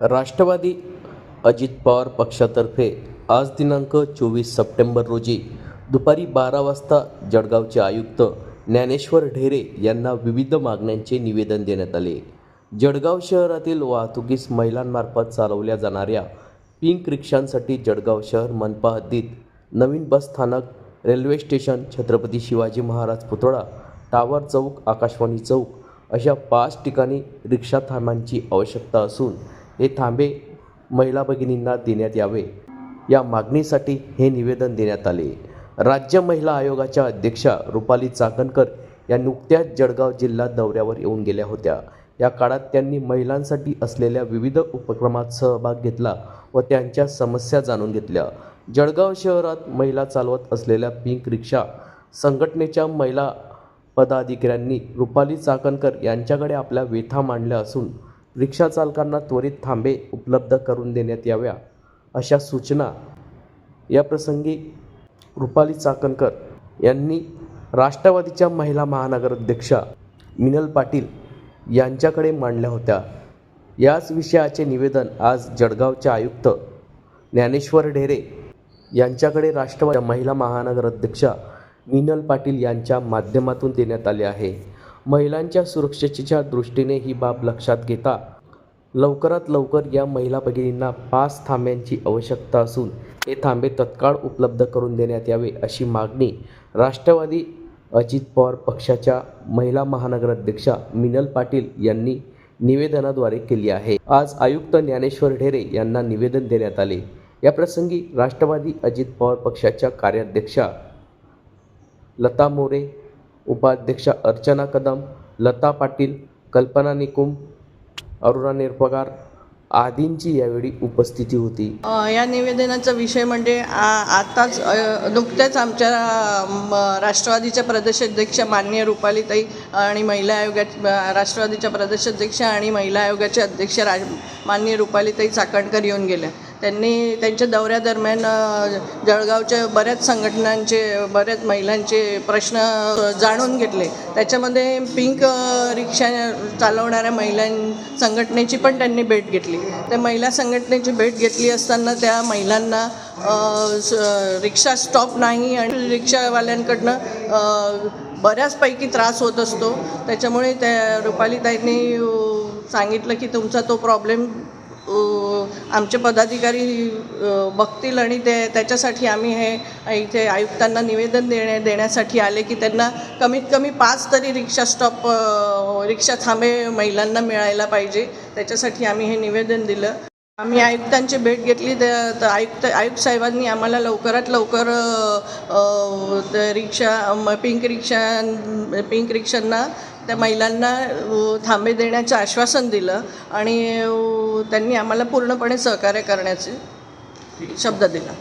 राष्ट्रवादी अजित पवार पक्षातर्फे आज दिनांक चोवीस सप्टेंबर रोजी दुपारी बारा वाजता जळगावचे आयुक्त ज्ञानेश्वर ढेरे यांना विविध मागण्यांचे निवेदन देण्यात आले. जळगाव शहरातील वाहतुकीस महिलांमार्फत चालवल्या जाणाऱ्या पिंक रिक्षांसाठी जळगाव शहर मनपा हद्दीत नवीन बस स्थानक रेल्वे स्टेशन छत्रपती शिवाजी महाराज पुतळा टावर चौक आकाशवाणी चौक अशा पाच ठिकाणी रिक्षा थांबांची आवश्यकता असून हे थांबे महिला भगिनींना देण्यात यावे. या मागणीसाठी हे निवेदन देण्यात आले. राज्य महिला आयोगाच्या अध्यक्षा रुपाली चाकणकर या नुकत्याच जळगाव जिल्हा दौऱ्यावर येऊन गेल्या होत्या. या काळात त्यांनी महिलांसाठी असलेल्या विविध उपक्रमात सहभाग घेतला व त्यांच्या समस्या जाणून घेतल्या. जळगाव शहरात महिला चालवत असलेल्या पिंक रिक्षा संघटनेच्या महिला पदाधिकाऱ्यांनी रुपाली चाकणकर यांच्याकडे आपल्या व्यथा मांडल्या असून रिक्षा चालकांना त्वरित थांबे उपलब्ध करून देण्यात याव्या अशा सूचना याप्रसंगी रुपाली चाकणकर यांनी राष्ट्रवादीच्या महिला महानगराध्यक्षा मिनल पाटील यांच्याकडे मांडल्या होत्या. याच विषयाचे निवेदन आज जळगावचे आयुक्त ज्ञानेश्वर ढेरे यांच्याकडे राष्ट्रवादी महिला महानगराध्यक्षा मिनल पाटील यांच्या माध्यमातून देण्यात आले आहे. महिलांच्या सुरक्षेच्या दृष्टीने ही बाब लक्षात घेता. लवकरात लवकर या महिला भगिनींना पाच थांब्यांची आवश्यकता असून हे थांबे तत्काळ उपलब्ध करून देण्यात यावे अशी मागणी राष्ट्रवादी अजित पवार पक्षाच्या महिला महानगराध्यक्षा मिनल पाटील यांनी निवेदनाद्वारे केली आहे. आज आयुक्त ज्ञानेश्वर ढेरे यांना निवेदन देण्यात आले. या प्रसंगी राष्ट्रवादी अजित पवार पक्षाच्या कार्याध्यक्षा लता मोरे उपाध्यक्षा अर्चना कदम लता पाटील कल्पना निकुम अरुणा निरपगार आदींची यावेळी उपस्थिती होती. या निवेदनाचा विषय म्हणजे आ- आताच नुकत्याच आमच्या राष्ट्रवादीच्या प्रदेशाध्यक्षा माननीय रुपालीताई आणि महिला आयोगाच्या राष्ट्रवादीच्या प्रदेशाध्यक्षा आणि महिला आयोगाचे अध्यक्ष राज माननीय रुपालीताई चाकणकर येऊन गेल्या. त्यांनी त्यांच्या दौऱ्यादरम्यान जळगावच्या बऱ्याच संघटनांचे बऱ्याच महिलांचे प्रश्न जाणून घेतले. त्याच्यामध्ये पिंक रिक्षा चालवणाऱ्या महिलां संघटनेची पण त्यांनी भेट घेतली. त्या महिला संघटनेची भेट घेतली असताना त्या महिलांना स- रिक्षा स्टॉप नाही आणि रिक्षावाल्यांकडनं बऱ्याचपैकी त्रास होत असतो. त्याच्यामुळे त्या रुपालीताईंनी सांगितलं की तुमचा तो प्रॉब्लेम आमचे पदाधिकारी बघतील आणि ते त्याच्यासाठी आम्ही हे इथे आयुक्तांना निवेदन देण्या देण्यासाठी आले की त्यांना कमीत कमी पाच तरी रिक्षा स्टॉप रिक्षा थांबे महिलांना मिळायला पाहिजे. त्याच्यासाठी आम्ही हे निवेदन दिलं. आम्ही आयुक्तांची भेट घेतली. तर आयुक्त आयुक्त साहेबांनी आम्हाला लवकरात लवकर त्या रिक्षा पिंक रिक्षा पिंक रिक्षांना त्या महिलांना थांबे देण्याचं आश्वासन दिलं. आणि त्यांनी आम्हाला पूर्णपणे सहकार्य करण्याचे शब्द दिला.